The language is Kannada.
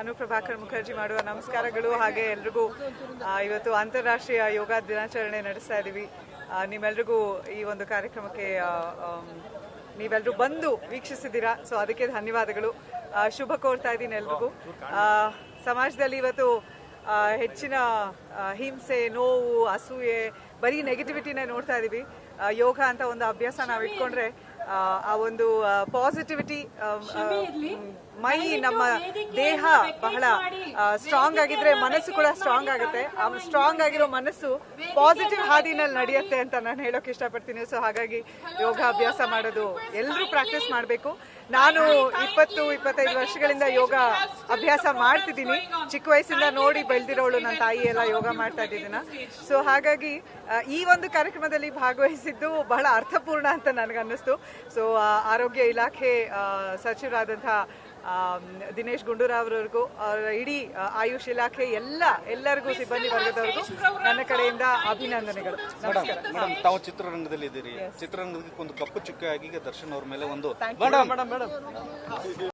ಅನುಪ್ರಭಾಕರ್ ಮುಖರ್ಜಿ ಮಾಡುವ ನಮಸ್ಕಾರಗಳು ಹಾಗೆ ಎಲ್ರಿಗೂ ಇವತ್ತು ಅಂತಾರಾಷ್ಟ್ರೀಯ ಯೋಗ ದಿನಾಚರಣೆ ನಡೆಸ್ತಾ ಇದ್ದೀವಿ ನಿಮ್ಮೆಲ್ರಿಗೂ ಈ ಒಂದು ಕಾರ್ಯಕ್ರಮಕ್ಕೆ ನೀವೆಲ್ಲರೂ ಬಂದು ವೀಕ್ಷಿಸಿದ್ದೀರಾ? ಸೊ ಅದಕ್ಕೆ ಧನ್ಯವಾದಗಳು. ಶುಭ ಕೋರ್ತಾ ಇದ್ದೀನಿ ಎಲ್ರಿಗೂ. ಸಮಾಜದಲ್ಲಿ ಇವತ್ತು ಹೆಚ್ಚಿನ ಹಿಂಸೆ, ನೋವು, ಅಸೂಯೆ, ಬರೀ ನೆಗೆಟಿವಿಟಿನೇ ನೋಡ್ತಾ ಇದ್ದೀವಿ ಯೋಗ ಅಂತ ಒಂದು ಅಭ್ಯಾಸ ನಾವು ಇಟ್ಕೊಂಡ್ರೆ ಆ, ಒಂದು ಪಾಸಿಟಿವಿಟಿ ಮೈ ನಮ್ಮ ದೇಹ ಬಹಳ ಸ್ಟ್ರಾಂಗ್ ಆಗಿದ್ರೆ ಮನಸ್ಸು ಕೂಡ ಸ್ಟ್ರಾಂಗ್ ಆಗುತ್ತೆ. ಆ ಸ್ಟ್ರಾಂಗ್ ಆಗಿರೋ ಮನಸ್ಸು ಪಾಸಿಟಿವ್ ಹಾದಿನಲ್ಲಿ ನಡೆಯುತ್ತೆ ಅಂತ ನಾನು ಹೇಳೋಕೆ ಇಷ್ಟಪಡ್ತೀನಿ. ಸೊ ಹಾಗಾಗಿ ಯೋಗಾಭ್ಯಾಸ ಮಾಡೋದು ಎಲ್ಲರೂ ಪ್ರಾಕ್ಟೀಸ್ ಮಾಡಬೇಕು. ನಾನು ಇಪ್ಪತ್ತು ಇಪ್ಪತ್ತೈದು ವರ್ಷಗಳಿಂದ ಯೋಗ ಅಭ್ಯಾಸ ಮಾಡ್ತಿದ್ದೀನಿ. ಚಿಕ್ಕ ವಯಸ್ಸಿಂದ ನೋಡಿ ಬೆಳೆದಿರೋಳು ನನ್ನ ತಾಯಿ ಎಲ್ಲ ಯೋಗ ಮಾಡ್ತಾ ಇದ್ದಿದ್ದೀನ ಸೊ ಹಾಗಾಗಿ ಈ ಒಂದು ಕಾರ್ಯಕ್ರಮದಲ್ಲಿ ಭಾಗವಹಿಸಿದ್ದು ಬಹಳ ಅರ್ಥಪೂರ್ಣ ಅಂತ ನನಗನ್ನಿಸ್ತು. ಸೊ ಆರೋಗ್ಯ ಇಲಾಖೆ ಆ, ದಿನೇಶ್ ಗುಂಡೂರಾವ್ರವ್ರಿಗೂ ಅವರ ಇಡೀ ಆಯುಷ್ ಇಲಾಖೆ ಎಲ್ಲ ಎಲ್ಲರಿಗೂ ಸಿಬ್ಬಂದಿ ವರ್ಗದವರಿಗೂ ನನ್ನ ಕಡೆಯಿಂದ ಅಭಿನಂದನೆಗಳು. ನಮಸ್ಕಾರ. ಮೇಡಮ್ ತಾವು ಚಿತ್ರರಂಗದಲ್ಲಿ ಇದ್ದೀರಿ ಚಿತ್ರರಂಗಕ್ಕೆ ಒಂದು ಕಪ್ಪು ಚುಕ್ಕೆ ಆಗಿ ಈಗ ದರ್ಶನ್ ಅವ್ರ ಮೇಲೆ ಒಂದು ಮೇಡಮ್ ಮೇಡಮ್ ಮೇಡಮ್